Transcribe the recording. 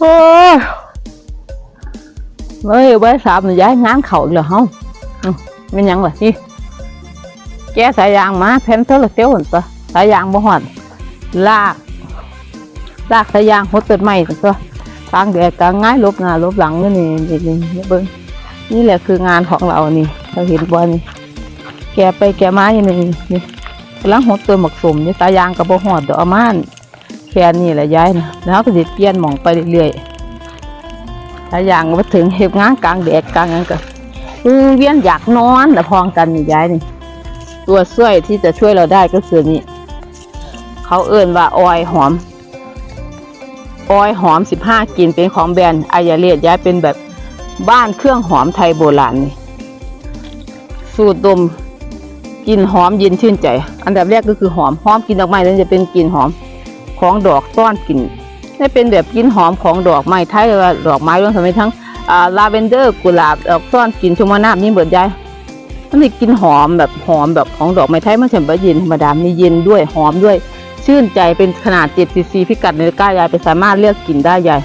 โอ้ยเฮ้ยไว้สามย้ายงานเขาเหรอเฮาอืมเป็นหยังล่ะนี่แกสายยางมาแผ่นโซลาร์เซลล์หั่นตัวสายยางบ่ฮอดลากลากสายยางหดต้นไม้ตัวกลางแดดกลางง่ายลบหน้าลบหลังนี่นี่นี่นี่เบิ่งนี่แหละคืองานของเรานี่เราเห็นบ่นี่แกไปแกมาอยู่นี่นี่กำลังหดต้นหมักสมนี่สายยางก็บ่ฮอดดอกเอามาอั่น ค่นี้แหละย้ายนะแล้วก็สิเปลี่ยนหมองไปเรื่อยๆถ้าอย่างมาถึงเหตุงานกลางแดดกลางนั้นก็เวียนอยากนอนแต่พองกันนี่ย้ายนี่ ตัวช่วยที่จะช่วยเราได้ก็คือนี่เขาเอิ่นว่าออยหอม ออยหอมสิบห้ากินเป็นของแบรนด์อายาเลดย้ายเป็นแบบบ้านเครื่องหอมไทยโบราณนี่สูตรดมกลิ่นหอมเย็นชื่นใจ อันดับแรกก็คือหอม หอมกินดอกไม้นั้นจะเป็นกลิ่นหอม ของดอกต้อนกลิ่นได้เป็นแบบกลิ่นหอมของดอกไม้ไทยหรือว่าดอกไม้รวมสมัยทั้งลาเวนเดอร์กุหลาบดอกต้อนกลิ่นชมนาบนี่เบิดใจมันมีกลิ่นหอมแบบหอมแบบของดอกไม้ไทยมันเฉมเย็นธรรมดามีเย็นด้วยหอมด้วย ชื่นใจเป็นขนาด7ซีซีพิกัดในกล้ายายไปสามารถเลือกกินได้ยาย